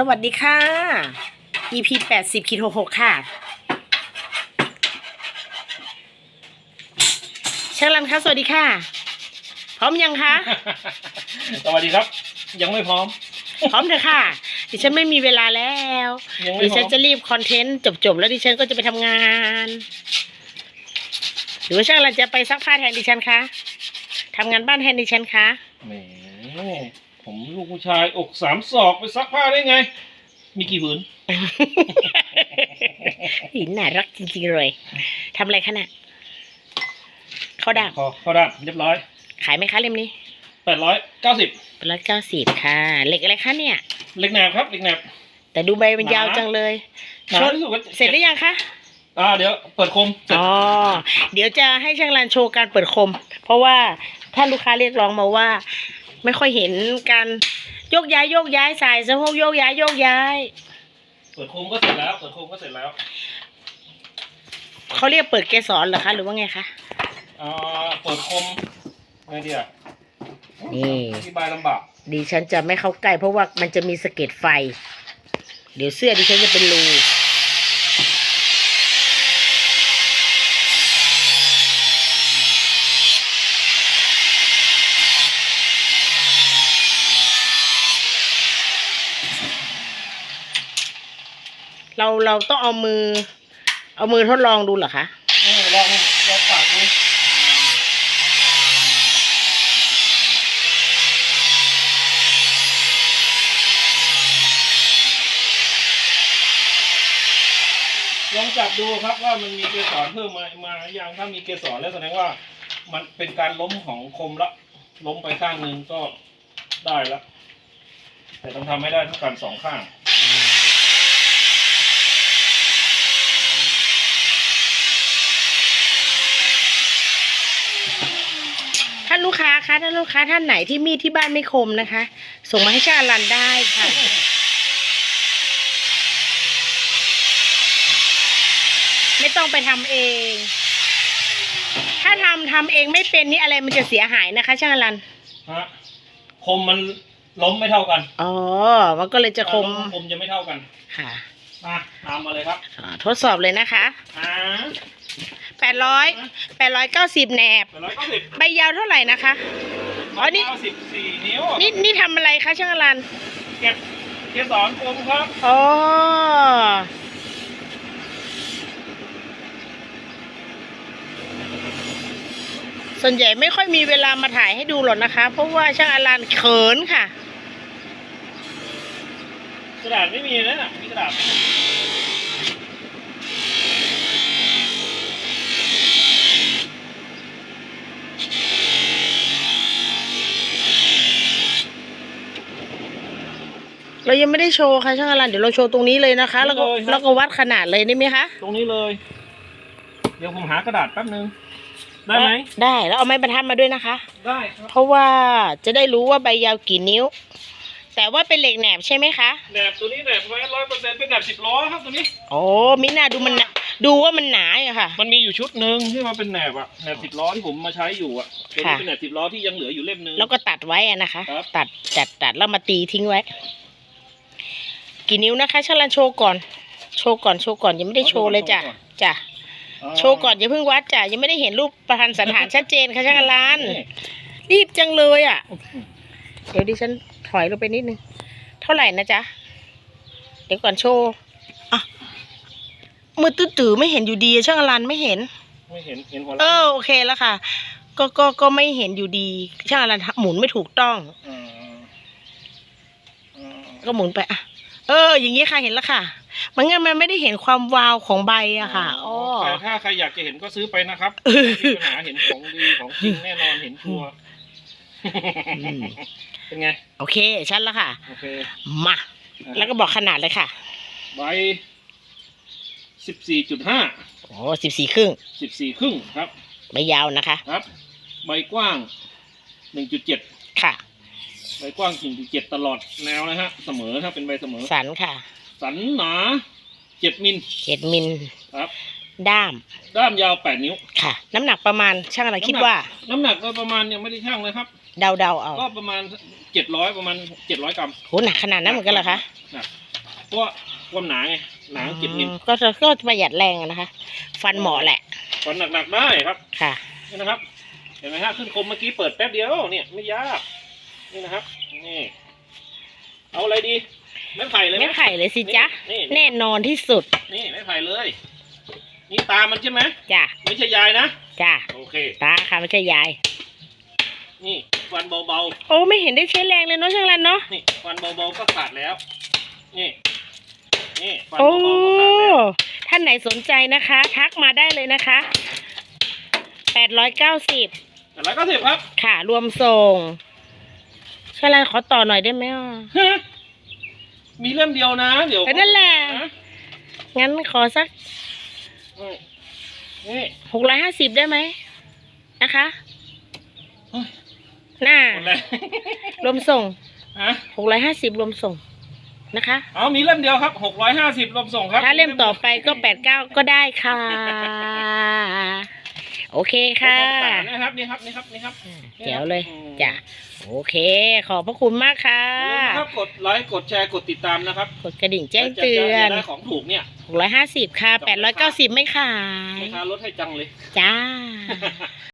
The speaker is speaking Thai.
สวัสดีค่ะ EP แปดสิบขีดหกหกค่ะเชิญรันคะสวัสดีค่ะ พร้อมยังคะ สวัสดีครับ ยังไม่พร้อม พร้อมเถอะค่ะ ดิฉันไม่มีเวลาแล้ว ยังไม่ดิพร้ฉัอนมจะรีบคอนเทนต์จบๆ แล้วดิฉันก็จะไปทำงาน หรือว่าช่างรันจะไปซักผ้าแทนดิฉันคะทำงานบ้านแทนดิฉันคะ แหม ผมลูกผู้ชายอกสามศอกไปซักผ้าได้ไง มีกี่ผืน หินน่ารักจริงๆเลยทำอะไรคะน่ะเขาดาบพอเข้าด้านเรียบร้อยขายไหมคะเล่มนี้แปดร้อยเก้าสิบร้อยเก้าสิบค่ะ เหล็กอะไรคะเนี่ย เล็กแหนบครับเล็กแหนบ แต่ดูใบมันยาวหนาจังเลยหนาชดที่สุดก็เสร็จหรือยังคะ อ่าเดี๋ยวเปิดคมเสร็จอ๋อ เดี๋ยวจะให้ช่างรันโชว์การเปิดคม เพราะว่าท่านลูกค้าเรียกร้องมาว่า ไม่ค่อยเห็นการโยกย้ายโยกย้ายสายสะโพกโยกย้ายโยกย้าย เปิดคมก็เสร็จแล้ว เปิดคมก็เสร็จแล้วเขาเรียกเปิดเกสรเหรอคะ หรือว่าไงคะอ่าเปิดคมไงดีอะนี่ อธิบายลำบากดิฉันจะไม่เข้าใกล้เพราะว่ามันจะมีสะเก็ดไฟ เดี๋ยวเสื้อดิฉันจะเป็นรู เราเราต้องเอามือ เอามือทดลองดูเหรอคะเออลองลองปากดูลองจับดูครับว่ามันมีเกสรเพิ่มมามาหรือยังถ้ามีเกสรแล้วแสดงว่า มันเป็นการล้มของคมละล้มไปข้างหนึ่งก็ได้ละแต่ต้องทำให้ได้ท่ากันสองข้างานลูกค้าคะท่านลูกค้าท่านไหนที่มีดที่บ้านไม่คมนะคะ ส่งมาให้ช่างอลันได้ค่ะ ไม่ต้องไปทำเอง ถ้าทำทำเองไม่เป็นนี่อะไรมันจะเสียหายนะคะ ช่างอลันฮะคมมันล้มไม่เท่ากันอ๋อมันก็เลยจะคมคมจะไม่เท่ากัน ค่ะมาตามมาเลยครับอ่าทดสอบเลยนะคะอ่าแปดร้อย แปดร้อยเก้าสิบแหนบ แปดร้อยเก้าสิบใบยาวเท่าไหร่นะคะ อ๋อนี่ เก้าสิบสี่นิ้วนี่นี่ทำอะไรคะช่างอลันเก็บเกสรคมครับอ๋อส่วนใหญ่ไม่ค่อยมีเวลามาถ่ายให้ดูหรอกนะคะ เพราะว่าช่างอลันเขินค่ะ กระดาษไม่มีนะน่ะมีกระดาษ เรายังไม่ได้โชว์ค่ะช่างอลันเดี๋ยวเราโชว์ตรงนี้เลยนะคะ แล้วก็แล้วก็วัดขนาดเลยได้ไหมคะตรงนี้เลย เดี๋ยวผมหากระดาษแป๊บนึง ได้ไหม ได้แล้วเอาไม้บรรทัดมาด้วยนะคะ ได้ครับเพราะว่าจะได้รู้ว่าใบยาวกี่นิ้ว แต่ว่าเป็นเหล็กแหนบใช่ไหมคะแหนบตัวนี้แหนบไว้ร้อยเปอร์เซ็นต์เป็นแหนบสิบล้อครับตัวนี้ โอ้มิน่าดูมันหนาดูว่ามันหนาอะค่ะ มันมีอยู่ชุดหนึ่งที่มันเป็นแหนบอะแหนบสิบล้อที่ผมมาใช้อยู่อะตัวนี้ค่ะ เป็นแหนบสิบล้อที่ยังเหลืออยู่เล่มหนึง แล้วก็ตัดไว้อะนะคะ ครับ ตัดจัดตัดแล้วมาตีทิ้งไว้ กี่นิ้วนะคะชาลันโชว์ก่อน โชว์ก่อนโชว์ก่อนยังไม่ได้โชว์เลยจ้ะจ้ะโชว์ก่อนอย่าเพิ่งวัดจ้ะยังไม่ได้เห็นรูปประพันธ์สันฐานชัดเจนค่ะช่างอลันนี่รีบจังเลยอะ เดี๋ยวดิฉันถอยลงไปนิดนึง เท่าไหร่นะจ๊ะ เดี๋ยวก่อนโชว์อะมือตื้อๆไม่เห็นอยู่ดีอะช่างอลันไม่เห็น ไม่เห็นเห็นหัวเอเราะอโอเคแล้วค่ะ ก็ก็ก็ไม่เห็นอยู่ดีช่างอลันหมุนไม่ถูกต้องอืมอืมก็หมุนไปอะ เออ อย่างนี้ค่ะเห็นแล้วค่ะ มันงั้นมันไม่ได้เห็นความวาวของใบอะค่ะอ๋อแต่ถ้าใครอยากจะเห็นก็ซื้อไปนะครับไม่มีปัญหาเห็นของดีของจริงแน่นอนเห็นชัวร์อืมเป็นไง โอเค ชัดแล้วค่ะ โอเค มา แล้วก็บอกขนาดเลยค่ะ ใบสิบสี่จุดห้าโอ้สิบสี่ครึ่ง สิบสี่ครึ่งครับใบยาวนะคะ ครับ ใบกว้างหนึ่งจุดเจ็ดค่ะ ใบกว้างหนึ่งจุดเจ็ดตลอดแนวนะฮะ เสมอถ้าเป็นใบเสมอ สันค่ะ สันหนาเจ็ดมิลเจ็ดมิลครับ ด้าม ด้ามยาวแปดนิ้ว ค่ะ น้ำหนักประมาณช่างอะไรคิดว่า น้ำหนักก็ประมาณยังไม่ได้ชั่งเลยครับ เดาเดาๆเอา ก็ประมาณเจ็ดร้อยประมาณเจ็ดร้อยกรัมโหหนักขนาดนั้นเหมือนกันเหรอคะหนักเพราะว่าความหนาไงหนาเก็บมิลอืมก็จะก็ประหยัดแรงอะนะคะ ฟันเหมาะแหละฟันหนักๆได้ครับ ค่ะนี่นะครับ เห็นไหมฮะขึ้นคมเมื่อกี้เปิดแป๊บเดียวเนี่ยไม่ยาก นี่นะครับ นี่ เอาอะไรดี ไม้ไผ่เลยหไม่ไผ่เลยสิจ๊ะ นี่แน่นอนที่สุดนี่ไม้ไผ่เลย นี่ตามันใช่ไหมจ้ะไม่ใช่ยายนะ จ้ะโอเค ตาค่ะไม่ใช่ยาย นี่ฟันเบาโอ้ไม่เห็นได้ใช้แรงเลยเนาะช่างรันเนาะๆ นี่ฟันเบาๆก็ขาดแล้ว นี่ นี่ฟันโอ้เบาๆก็ขาดแล้ว ท่านไหนสนใจนะคะ ทักมาได้เลยนะคะแปดร้อยเก้าสิบแต่ร้อยเก้าสิบครับ ค่ะ รวมส่ง ช่างรันขอต่อหน่อยได้ไหมอะ ฮะมีเล่มเดียวนะ เดี๋ยวเออนั่นแหละนะงั้นขอสักนี่นี่หกร้อยห้าสิบได้ไหมนะคะเฮ้ยน่าหมดเลยรวมส่งฮะหกร้อยห้าสิบรวมส่งนะคะ เอามีเล่มเดียวครับหกร้อยห้าสิบรวมส่งครับ ถ้าเล่มต่อไปก็แปดเก้าก็ได้ค่ะ โอเคค่ะนี่ครับนี่ครับนี่ครับนี่ครับเจ๋วเลยอืมจ้ะโอเค ขอบพระคุณมากค่ะอย่าลืมนะครับกดไลค์กดแชร์กดติดตามนะครับ กดกระดิ่งแจ้งจะเตือจะนได้ของถูกเนี่ย650ค่ะ890ไม่ขายแม่ค้าลดให้จังเลย จ้า